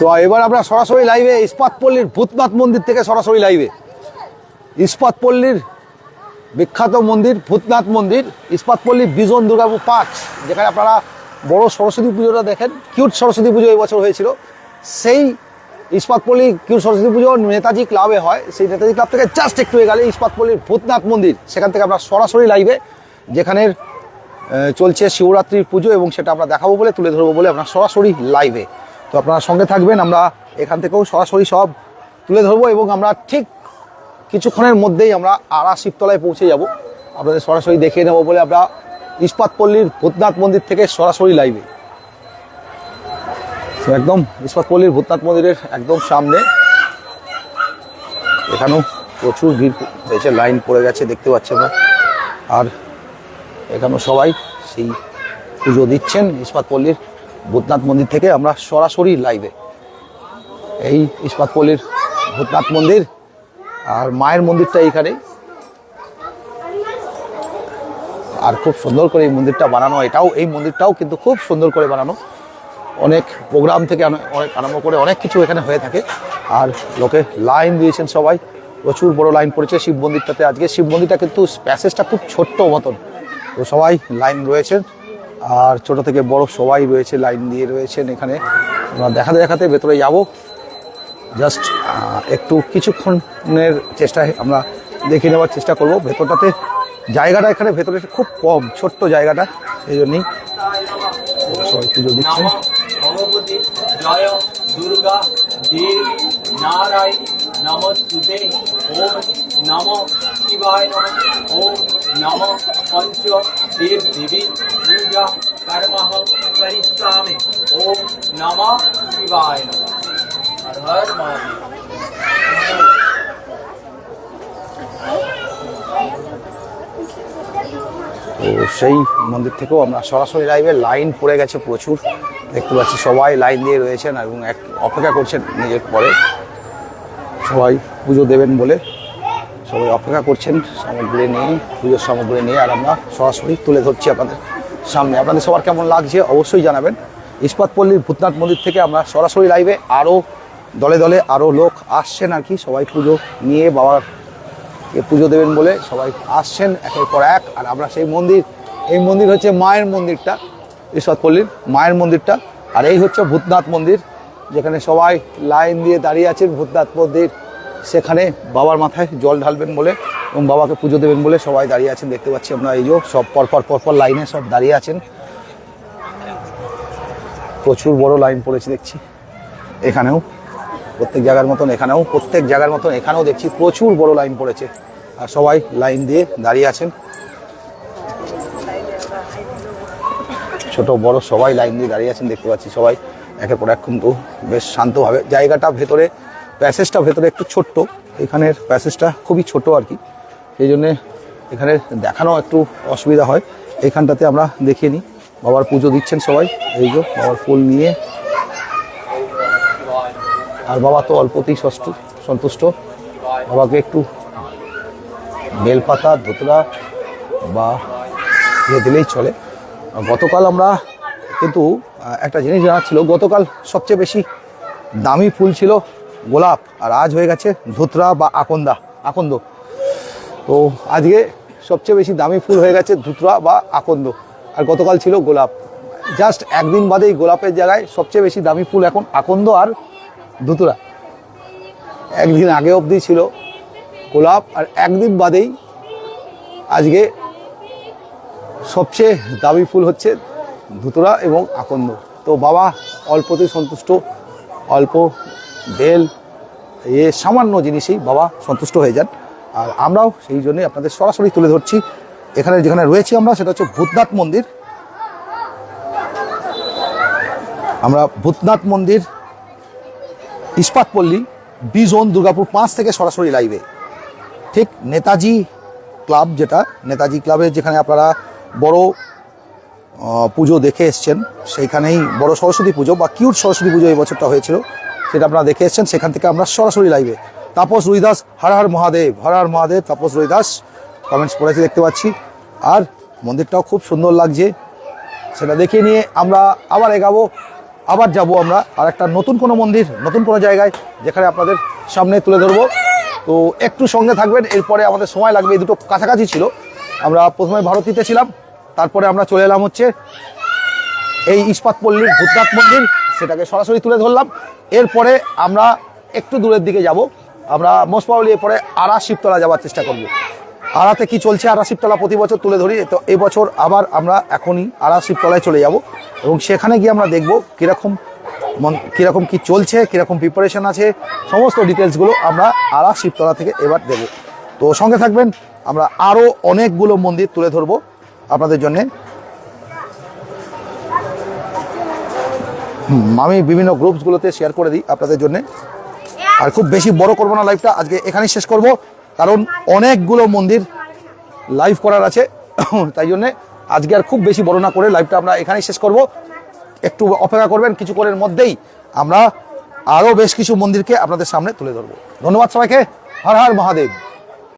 তো এবার আমরা সরাসরি লাইভে ইস্পাতপল্লীর ভূতনাথ মন্দির থেকে সরাসরি লাইভে ইস্পাতপল্লীর বিখ্যাত মন্দির, ভূতনাথ মন্দির, ইস্পাতপল্লী বিজন দুর্গাপুর পাঁচ যেখানে আপনারা বড় সরস্বতী পুজোটা দেখেন। কিউট সরস্বতী পুজো এবছর বছর হয়েছিল। সেই ইস্পাতপল্লী কিউট সরস্বতী পুজো নেতাজি ক্লাবে হয়। সেই নেতাজি ক্লাব থেকে জাস্ট একটু এগালে ইস্পাতপল্লীর ভূতনাথ মন্দির, সেখান থেকে আমরা সরাসরি লাইভে যেখানের চলছে শিবরাত্রির পুজো এবং সেটা আমরা দেখাবো বলে, তুলে ধরবো বলে আমরা সরাসরি লাইভে তো আপনারা সঙ্গে থাকবেন, আমরা এখান থেকেও সরাসরি সব তুলে ধরবো এবং আমরা ঠিক কিছুক্ষণের মধ্যেই আমরা আড়া শিবতলায় পৌঁছে যাব। আপনাদের সরাসরি দেখিয়ে নেব বলে আমরা ইস্পাতপল্লীর ভূতনাথ মন্দির থেকে সরাসরি লাইভে একদম ইস্পাতপল্লীর ভূতনাথ মন্দিরের একদম সামনে। এখানেও প্রচুর ভিড় হয়েছে লাইন পড়ে গেছে, দেখতে পাচ্ছি আমরা আর এখানেও সবাই সেই পুজো দিচ্ছেন ইস্পাতপল্লীর ভূতনাথ মন্দির থেকে আমরা সরাসরি লাইভে এই ইস্পাতপল্লীর ভূতনাথ মন্দির আর মায়ের মন্দিরটা এইখানে। আর খুব সুন্দর করে এই মন্দিরটা বানানো, এটাও, এই মন্দিরটাও কিন্তু খুব সুন্দর করে বানানো। অনেক প্রোগ্রাম থেকে অনেক আরম্ভ করে অনেক কিছু এখানে হয়ে থাকে। আর লোকে লাইন দিয়েছেন সবাই। প্রচুর বড় লাইন পড়েছে শিব মন্দিরটাতে। আজকে শিব মন্দিরটা কিন্তু প্যাসেজটা খুব ছোট্ট মতন। তো সবাই লাইন রয়েছেন। আর ছোট থেকে বড় সবাই রয়েছে, লাইন দিয়ে রয়েছেন এখানে। আমরা দেখাতে দেখাতে ভেতরে যাব। জাস্ট একটু কিছুক্ষণের চেষ্টায় আমরা দেখে নেওয়ার চেষ্টা করব। ভেতরটাতে জায়গাটা এখানে ভেতরে খুব কম, ছোট্ট জায়গাটা, এই জন্যই। সবাই পুজো দিচ্ছেন। জয় দুর্গা, দেবী ওম নম শিবায় নম, ওম নম পঞ্চ দেব দেবী পূজা কর্মহং করিষ্যামি ওম নম শিবায় নম তো সেই মন্দির থেকেও আমরা সরাসরি লাইভে লাইন পড়ে গেছে প্রচুর। দেখতে পাচ্ছি সবাই লাইন দিয়ে রয়েছেন এবং এক অপেক্ষা করছেন নিজের পরে। সবাই পুজো দেবেন বলে। সবাই অপেক্ষা করছেন, সামগ্রী নিয়ে, পুজোর সামগ্রী নিয়ে, আর আমরা সরাসরি তুলে ধরছি আপনাদের সামনে। আপনাদের সবার কেমন লাগছে অবশ্যই জানাবেন। ইস্পাতপল্লীর ভূতনাথ মন্দির থেকে আমরা সরাসরি লাইভে আরও দলে দলে আরও লোক আসছেন আর কি। সবাই পুজো নিয়ে বাবার পুজো দেবেন বলে সবাই আসছেন একের পর এক। আর আমরা সেই মন্দির, এই মন্দির হচ্ছে মায়ের মন্দিরটা ঈশ্বরপল্লীর মায়ের মন্দিরটা। আর এই হচ্ছে ভূতনাথ মন্দির, যেখানে সবাই লাইন দিয়ে দাঁড়িয়ে আছেন, ভূতনাথ মন্দির সেখানে বাবার মাথায় জল ঢালবেন বলে এবং বাবাকে পুজো দেবেন বলে সবাই দাঁড়িয়ে আছেন, দেখতে পাচ্ছি আমরা এই যে সব পরপর পরপর লাইনে সব দাঁড়িয়ে আছেন। প্রচুর বড় লাইন পড়েছে দেখছি, এখানেও প্রত্যেক জায়গার মতন, এখানেও প্রত্যেক জায়গার মতন, এখানেও দেখছি প্রচুর বড় লাইন পড়েছে। আর সবাই লাইন দিয়ে দাঁড়িয়ে আছেন। ছোট, বড় সবাই লাইন দিয়ে দাঁড়িয়ে আছেন, দেখতে পাচ্ছি সবাই। একের পর এক কিন্তু বেশ শান্তভাবে জায়গাটা ভেতরে প্যাসেজটা ভেতরে একটু ছোট্ট। এখানের প্যাসেজটা খুবই ছোট আর কি। সেই জন্যে এখানে দেখানো একটু অসুবিধা হয়। এখানটাতে আমরা দেখিয়ে নিই। বাবার পুজো দিচ্ছেন সবাই। এই যে বাবার ফুল নিয়ে। আর বাবা তো অল্পতেই সষ্ট, সন্তুষ্ট। বাবাকে একটু বেলপাতা ধুতরা বা ইয়ে দিলেই চলে। গতকাল আমরা কিন্তু একটা জিনিস জানার ছিল, গতকাল সবচেয়ে বেশি দামি ফুল ছিল গোলাপ, আর আজ হয়ে গেছে ধুতরা বা আকন্দা, আকন্দ। তো আজকে সবচেয়ে বেশি দামি ফুল হয়ে গেছে ধুতরা বা আকন্দ, আর গতকাল ছিল গোলাপ। জাস্ট একদিন বাদেই গোলাপের জায়গায় সবচেয়ে বেশি দামি ফুল এখন আকন্দ আর ধুতুরা। একদিন আগে অবধি ছিল গোলাপ, আর একদিন বাদেই আজকে সবচেয়ে দামি ফুল হচ্ছে ধুতুরা এবং আকন্দ। তো বাবা, অল্পতেই সন্তুষ্ট, অল্প বেল এ সামান্য জিনিসেই বাবা সন্তুষ্ট হয়ে যান। আর আমরাও সেই জন্যই আপনাদের সরাসরি তুলে ধরছি। এখানে যেখানে রয়েছি আমরা সেটা হচ্ছে ভূতনাথ মন্দির। আমরা ভূতনাথ মন্দির ইস্পাতপল্লী বি জোন দুর্গাপুর পাঁচ থেকে সরাসরি লাইভে ঠিক নেতাজি ক্লাব যেটা, নেতাজি ক্লাবে যেখানে আপনারা বড় পুজো দেখে এসছেন, সেইখানেই বড় সরস্বতী পুজো বা কিউট সরস্বতী পুজো এই বছরটা হয়েছিল। সেটা আপনারা দেখে এসছেন। সেখান থেকে আমরা সরাসরি লাইভে তাপস রুইদাস, হর মহাদেব, হর হর মহাদেব, তাপস রুইদাস কমেন্টস পড়েছে দেখতে পাচ্ছি। আর মন্দিরটাও খুব সুন্দর লাগছে। সেটা দেখে নিয়ে আমরা আবার এগাবো, আবার যাব আমরা। আর একটা নতুন কোনো মন্দির, নতুন কোনো জায়গায় যেখানে আপনাদের সামনে তুলে ধরবো। তো একটু সঙ্গে থাকবেন, এরপরে আমাদের সময় লাগবে, এই দুটো কাছাকাছি ছিল। আমরা প্রথমে ভারতীতে ছিলাম, তারপরে আমরা চলে এলাম হচ্ছে এই ইস্পাত পল্লীর ভূতনাথ মন্দির। সেটাকে সরাসরি তুলে ধরলাম। এরপরে আমরা একটু দূরের দিকে যাব। আমরা মোস্ট এরপরে আড়া শিবতলা যাওয়ার চেষ্টা করব। আড়াতে কি চলছে? আড়া শিবতলা প্রতি বছর তুলে ধরি। তো এবছর আবার আমরা এখনই আড়া শিবতলায় চলে যাব এবং সেখানে গিয়ে আমরা দেখব কীরকম মন কীরকম কি চলছে, কীরকম প্রিপারেশন আছে। সমস্ত ডিটেলসগুলো আমরা আড়া শিবতলা থেকে এবার দেব। তো সঙ্গে থাকবেন, আমরা আরও অনেকগুলো মন্দির তুলে ধরবো আপনাদের জন্যে। আমি বিভিন্ন গ্রুপসগুলোতে শেয়ার করে দিই আপনাদের জন্য। আর খুব বেশি বড় করব না লাইভটা আজকে এখানেই শেষ করব। কারণ অনেকগুলো মন্দির লাইভ করার আছে, তাই জন্যে আজকে আর খুব বেশি বড় না করে লাইভটা আমরা এখানেই শেষ করব। একটু অপেক্ষা করবেন, কিছুক্ষণের মধ্যেই আমরা আরও বেশ কিছু মন্দিরকে আপনাদের সামনে তুলে ধরবো। ধন্যবাদ সবাইকে। হর হর মহাদেব।